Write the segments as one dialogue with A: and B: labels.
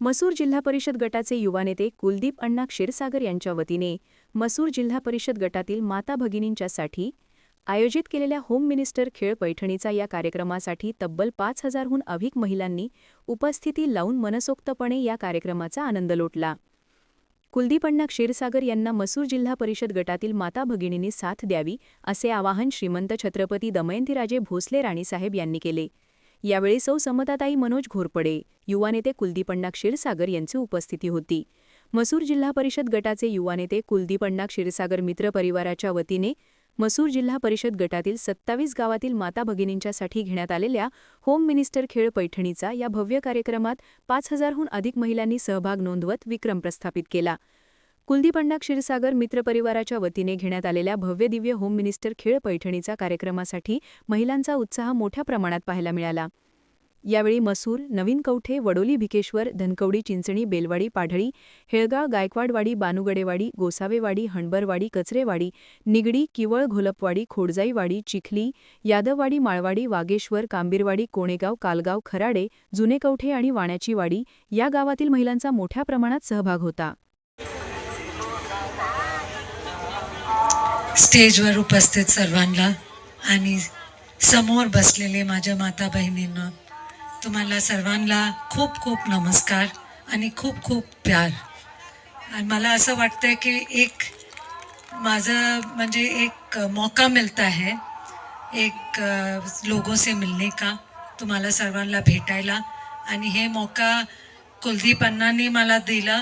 A: मसूर जिल्हा परिषद गटाचे युवा नेते कुलदीप अण्णा क्षीरसागर यांच्या वतीने मसूर जिल्हा परिषद गटातील माता भगिनींच्यासाठी आयोजित केलेल्या होम मिनिस्टर खेळ पैठणीचा या कार्यक्रमासाठी तब्बल पाच हजारहून अधिक महिलांनी उपस्थिती लावून मनसोक्तपणे या कार्यक्रमाचा आनंद लोटला. कुलदीप अण्णा क्षीरसागर यांना मसूर जिल्हा परिषद गटातील माता भगिनींनी साथ द्यावी असे आवाहन श्रीमंत छत्रपती दमयंतीराजे भोसले राणीसाहेब यांनी केले. यावेळी सौ समताताई मनोज घोरपडे युवा नेते कुलदीप अण्णा क्षीरसागर यांची उपस्थिती होती. मसूर जिल्हा परिषद गटाचे युवा नेते कुलदीप अण्णा क्षीरसागर मित्र परिवाराच्या वतीने मसूर जिल्हा परिषद गटातील सत्तावीस गावातील माता भगिनींच्यासाठी घेण्यात आलेल्या होम मिनिस्टर खेळ पैठणीचा या भव्य कार्यक्रमात पाच हजारहून अधिक महिलांनी सहभाग नोंदवत विक्रम प्रस्थापित केला. कुलदीप अण्णा क्षीरसागर मित्रपरिवाराच्या वतीने घेण्यात आलेल्या भव्य दिव्य होम मिनिस्टर खेळ पैठणीचा कार्यक्रमासाठी महिलांचा उत्साह मोठ्या प्रमाणात पाहायला मिळाला. यावेळी मसूर नवीन कवठे वडोली भिकेश्वर धनकवडी चिंचणी बेलवाडी पाढळी हेळगाव गायकवाडवाडी बानुगडेवाडी गोसावेवाडी हणबरवाडी कचरेवाडी निगडी किवळ घोलपवाडी खोडजाईवाडी चिखली यादववाडी माळवाडी वागेश्वर कांबीरवाडी कोणेगाव कालगाव खराडे जुने कवठे आणि वाण्याची वाडी या गावातील महिलांचा मोठ्या प्रमाणात सहभाग होता.
B: स्टेजवर उपस्थित सर्वांना आणि समोर बसलेले माझ्या माता बहिणींना तुम्हाला सर्वांना खूप खूप नमस्कार आणि खूप खूप प्यार. आणि मला असं वाटतं की एक माझं म्हणजे एक मौका मिळता है एक अ, लोगों से मिलने का तुम्हाला सर्वांना भेटायला. आणि हे मौका कुलदीप अण्णांनी मला दिला.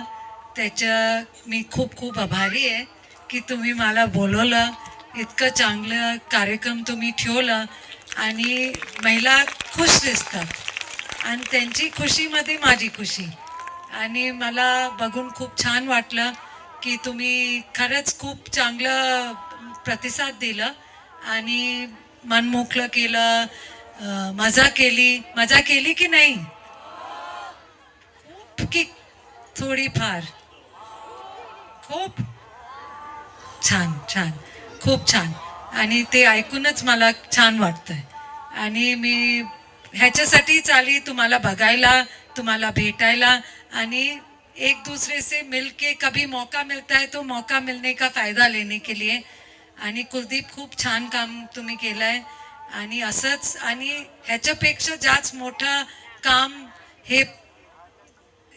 B: त्याच्या मी खूप खूप आभारी आहे. की तुम्ही मला बोलवलं इतकं चांगलं कार्यक्रम तुम्ही ठेवलं आणि महिला खुश दिसतात. आणि त्यांची खुशीमध्ये माझी खुशी. आणि मला बघून खूप छान वाटलं की तुम्ही खरंच खूप चांगलं प्रतिसाद दिलं आणि मन मोकळं केलं मजा केली. मजा केली की नाही? की थोडीफार. खूप छान छान. खूप छान. आणि ते ऐकूनच मला छान वाटतंय. आणि मी ह्याच्यासाठीच आली तुम्हाला बघायला तुम्हाला भेटायला. आणि एक दूसरे से मिलके कभी मौका मिलता है तो मौका मिलने का फायदा लेने के लिए. आणि कुलदीप खूप छान काम तुम्ही केलं आहे आणि असंच आणि ह्याच्यापेक्षा जास्त मोठं काम हे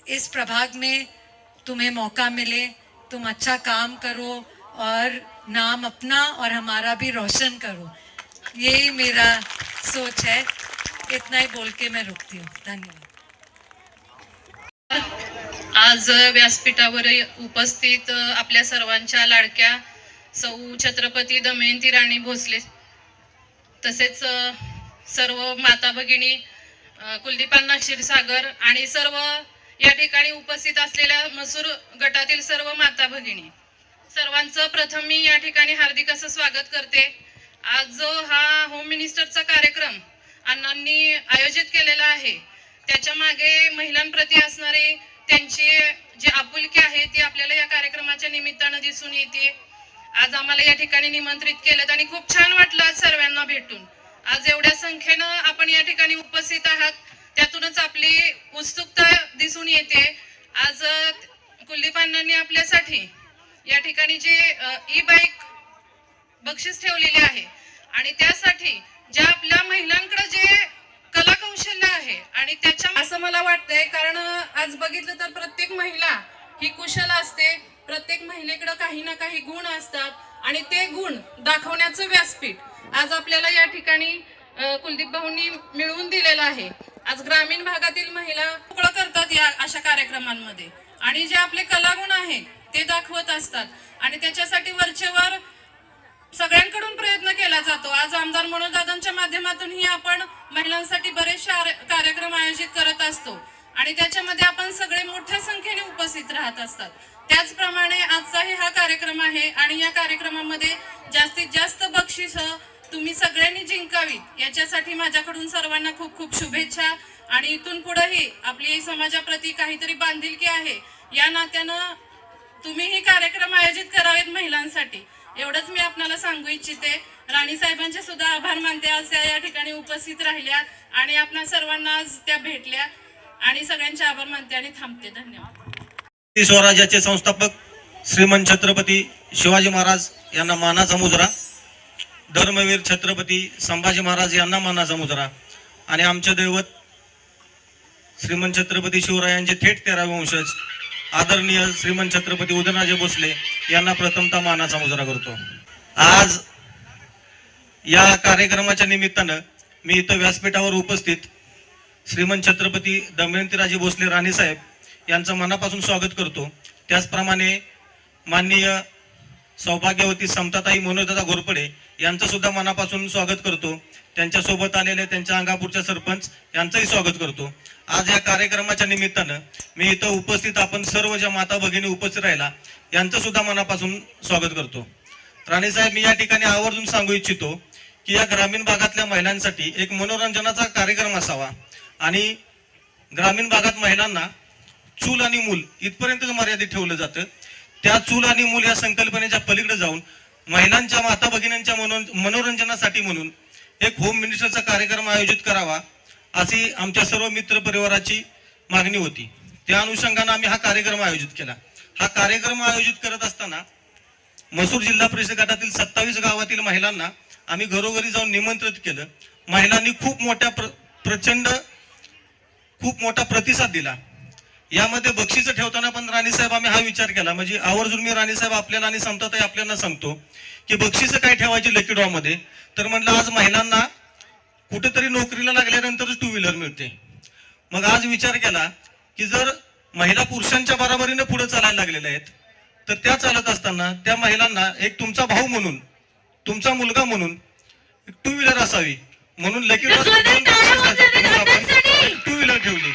B: इस प्रभाग में तुम्हें मौका मिले. तुम अच्छा काम करो. और नाम अपना और हमारा भी रोशन करो। यही मेरा सोच है। इतना ही बोल के मैं रुकती हूँ। धन्यवाद।
C: आज व्यासपीठावर उपस्थित आपल्या सर्वांच्या लाडक्या सौ छत्रपती दमयंती राणी भोसले तसेच सर्व माता भगिनी कुलदीपांना क्षीरसागर आणि सर्व या ठिकाणी उपस्थित असलेल्या मसूर गटातील सर्व माता भगिनी सर्वांचं प्रथम मी या ठिकाणी हार्दिक असं स्वागत करते. आज जो हा होम मिनिस्टरचा कार्यक्रम अण्णांनी आयोजित केलेला आहे त्याच्यामागे महिलांप्रती असणारे त्यांची जी आपुलकी आहे ती आपल्याला या कार्यक्रमाच्या निमित्तानं दिसून येते. आज आम्हाला या ठिकाणी निमंत्रित केलं आणि खूप छान वाटलं आज सर्वांना भेटून. आज एवढ्या संख्येनं आपण या ठिकाणी उपस्थित आहात त्यातूनच आपली उत्सुकता दिसून येते. आज कुलदीप अण्णांनी आपल्यासाठी या ठिकाणी जे ई बाईक बक्षीस ठेवलेले आहे. आणि त्यासाठी ज्या आपल्या महिलांकडे जे कला कौशल्य आहे आणि त्याच्या असं मला वाटतंय कारण आज बघितलं तर प्रत्येक महिला ही कुशल असते प्रत्येक महिलेकडे काही ना काही गुण असतात आणि ते गुण दाखवण्याचं व्यासपीठ आज आपल्याला या ठिकाणी कुलदीप भाऊंनी मिळवून दिलेलं आहे. आज ग्रामीण भागातील महिला मोकळं करतात या अशा कार्यक्रमांमध्ये. आणि जे आपले कलागुण आहेत ते दाखवत असतात. आणि त्याच्यासाठी वरचेवर सगळ्यांकडून प्रयत्न केला जातो. आज आमदार मनोजदादांच्या माध्यमातूनही आपण महिलांसाठी बरेचसे आर- कार्यक्रम आयोजित करत असतो. आणि त्याच्यामध्ये आपण सगळे मोठ्या संख्येने उपस्थित राहत असतात. त्याचप्रमाणे आजचाही हा कार्यक्रम आहे आणि या कार्यक्रमामध्ये जास्तीत जास्त बक्षिस तुम्ही सगळ्यांनी जिंकावीत. याच्यासाठी माझ्याकडून सर्वांना खूप खूप शुभेच्छा. आणि इथून पुढेही आपली समाजाप्रती काहीतरी बांधिलकी आहे. या नात्यानं तुम्हीही कार्यक्रम आयोजित करावेत महिलांसाठी. एवढंच मी आपल्याला सांगू इच्छिते. राणी साहेबांचे सुद्धा आभार मानते आज त्या या ठिकाणी उपस्थित राहिल्या आणि आपणा सर्वांना आज त्या भेटल्या. आणि सगळ्यांचे आभार मानते आणि थांबते. धन्यवाद.
D: स्वराज्याचे संस्थापक श्रीमंत छत्रपती शिवाजी महाराज यांना मानाचा मुजरा. धर्मवीर छत्रपती संभाजी महाराज यांना मानाचा मुजरा. आणि आमचे दैवत श्रीमंत छत्रपती शिवरायांचे थेट तेरावे वंशज आदरणीय श्रीमंत छत्रपती उदयनराजे भोसले यांना प्रथमतः मानाचा मुजरा करतो. आज या कार्यक्रमाच्या निमित्तानं मी इथं व्यासपीठावर उपस्थित श्रीमंत छत्रपती दमयंतीराजे भोसले राणीसाहेब यांचं मनापासून स्वागत करतो. त्याचप्रमाणे माननीय सौभाग्यवती समताताई मनोजदादा घोरपडे यांचं सुद्धा मनापासून स्वागत करतो. त्यांच्यासोबत आलेले त्यांच्या अंगापूरच्या सरपंच यांचंही स्वागत करतो. आज या कार्यक्रमाच्या निमित्तानं मी इथं उपस्थित आपण सर्व ज्या माता भगिनी उपस्थित राहिला यांचं सुद्धा मनापासून स्वागत करतो. राणेसाहेब मी या ठिकाणी आवर्जून सांगू इच्छितो की या ग्रामीण भागातल्या महिलांसाठी एक मनोरंजनाचा कार्यक्रम असावा आणि ग्रामीण भागात महिलांना चूल आणि मूल इथपर्यंतच मर्यादित ठेवलं जातं. त्या चूल आणि मूल या संकल्पनेच्या पलीकडे जाऊन महिलांच्या माता भगिनींच्या मनो मनोरंजनासाठी म्हणून एक होम मिनिस्टरचा कार्यक्रम आयोजित करावा अशी आमच्या सर्व मित्र परिवाराची मागणी होती. त्या अनुषंगाने आम्ही हा कार्यक्रम आयोजित केला. हा कार्यक्रम आयोजित करत असताना मसूर जिल्हा परिषद गटातील सत्तावीस गावातील महिलांना आम्ही घरोघरी जाऊन निमंत्रित केलं. महिलांनी खूप मोठ्या प्र, प्रचंड खूप मोठा प्रतिसाद दिला. यामध्ये बक्षीस ठेवताना पण राणीसाहेब आम्ही हा विचार केला. म्हणजे आवर्जून मी राणीसाहेब आपल्याला आणि समताताई आपल्याला सांगतो की बक्षीस काय ठेवायची लकी ड्रॉ मध्ये? तर म्हटलं आज महिलांना कुठेतरी नोकरीला लागल्यानंतरच टू व्हीलर मिळते. मग आज विचार केला की जर महिला पुरुषांच्या बरोबरीने पुढे चालायला लागलेल्या आहेत तर त्या चालत असताना त्या महिलांना एक तुमचा भाऊ म्हणून तुमचा मुलगा म्हणून टू व्हीलर असावी. म्हणून लकी ड्रॉ टू व्हीलर ठेवली.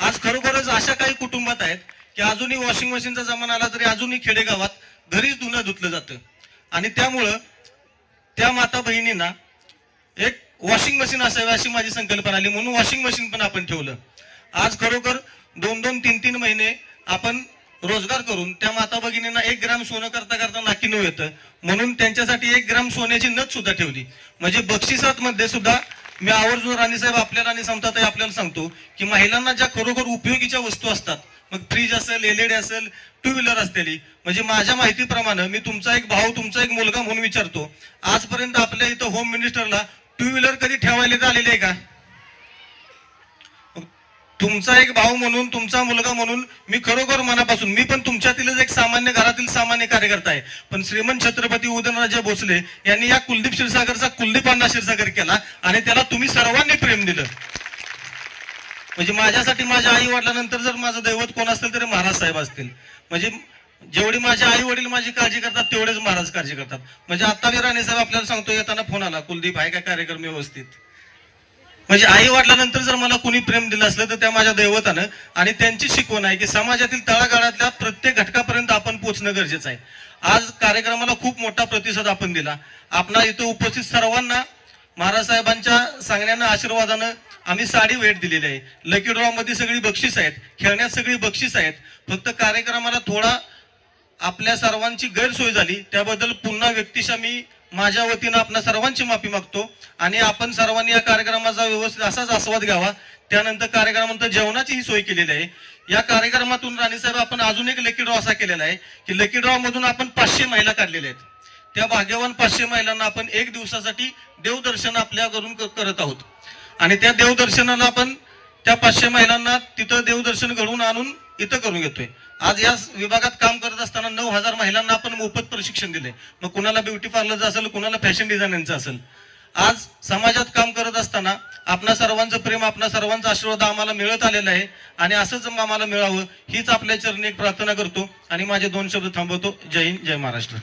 D: आज खरोखरच अशा काही कुटुंबात आहेत की अजूनही वॉशिंग मशीनचा जमाना आला तरी अजूनही खेडेगावात घरीच धुणं धुतलं जातं. आणि त्यामुळं त्या माता बहिणींना एक वॉशिंग मशीन असावी अशी माझी संकल्पना आली. म्हणून वॉशिंग मशीन पण आपण ठेवलं. आज खरोखर दोन दोन तीन तीन महिने आपण रोजगार करून त्या माता भगिनींना एक ग्राम सोनं करता करता नाकी नऊ येतं. म्हणून त्यांच्यासाठी एक ग्राम सोन्याची नथ सुद्धा ठेवली. म्हणजे बक्षिसात मध्ये सुद्धा मी आवर्जून राणीसाहेब आपल्याला आणि समताताई आपल्याला सांगतो की महिलांना ज्या खरोखर उपयोगीच्या वस्तू असतात मग फ्रीज असेल एलईडी असेल टू व्हीलर असलेली म्हणजे माझ्या माहितीप्रमाणे मी तुमचा एक भाऊ तुमचा एक मुलगा म्हणून विचारतो आजपर्यंत आपल्या इथं होम मिनिस्टरला टू व्हीलर कधी ठेवायला आलेली आहे का? तुमचा एक भाऊ म्हणून तुमचा मुलगा म्हणून मी खरोखर मनापासून मी पण तुमच्यातीलच एक सामान्य घरातील सामान्य कार्यकर्ता आहे. पण श्रीमंत छत्रपती उदयनराजे भोसले यांनी या कुलदीप क्षीरसागरचा कुलदीप अण्णा क्षीरसागर केला आणि त्याला तुम्ही सर्वांनी प्रेम दिलं. म्हणजे माझ्यासाठी माझ्या आई वडिलांनंतर जर माझं दैवत कोण असेल तरी महाराज साहेब असतील. म्हणजे जेवढी माझे आई वडील माझी काळजी करतात तेवढेच महाराज काळजी करतात. म्हणजे आता मी राणे साहेब आपल्याला सांगतो येताना फोन आला कुलदीप आहे का कार्यक्रम व्यवस्थित? म्हणजे आई वाटल्यानंतर जर मला कुणी प्रेम दिलं असलं तर त्या माझ्या दैवतानं आणि त्यांची शिकवण आहे की समाजातील तळागाळातल्या प्रत्येक घटकापर्यंत आपण पोहोचणं गरजेचं आहे. आज कार्यक्रमाला खूप मोठा प्रतिसाद आपण दिला. आपणा इथं उपस्थित सर्वांना महाराज साहेबांच्या सांगण्यानं आशीर्वादानं आम्ही साडी भेट दिलेली आहे. लकी ड्रॉ मध्ये सगळी बक्षीस आहेत खेळण्यात सगळी बक्षीस आहेत. फक्त कार्यक्रमाला थोडा आपल्या सर्वांची गैरसोय झाली. त्याबद्दल पुन्हा व्यक्तिशा मी माझ्या वतीनं आपण सर्वांची माफी मागतो आणि आपण सर्वांनी या कार्यक्रमाचा व्यवस्थित असाच आस्वाद घ्यावा. त्यानंतर कार्यक्रमानंतर जेवणाची ही सोय केलेली आहे. या कार्यक्रमातून राणीसाहेब आपण अजून एक लकी ड्रॉ असा केलेला आहे की लकी ड्रॉ मधून आपण पाचशे महिला काढलेल्या आहेत. त्या भाग्यवान पाचशे महिलांना आपण एक दिवसासाठी देवदर्शन आपल्या घरून करत आहोत. आणि त्या देवदर्शनाला आपण त्या पाचशे महिलांना तिथं देवदर्शन घडवून आणून इथं करून घेतोय. आज या विभागात काम करत असताना नऊ हजार महिलांना आपण मोफत प्रशिक्षण दिले मग कुणाला ब्युटी पार्लरचं असेल कुणाला फॅशन डिझायनिंगचं असेल? आज समाजात काम करत असताना आपणा सर्वांचं प्रेम आपणा सर्वांचा आशीर्वाद आम्हाला मिळत आलेला आहे आणि असंच आम्हाला मिळावं हीच आपल्या चरणी एक प्रार्थना करतो आणि माझे दोन शब्द थांबवतो. जय हिंद जय महाराष्ट्र.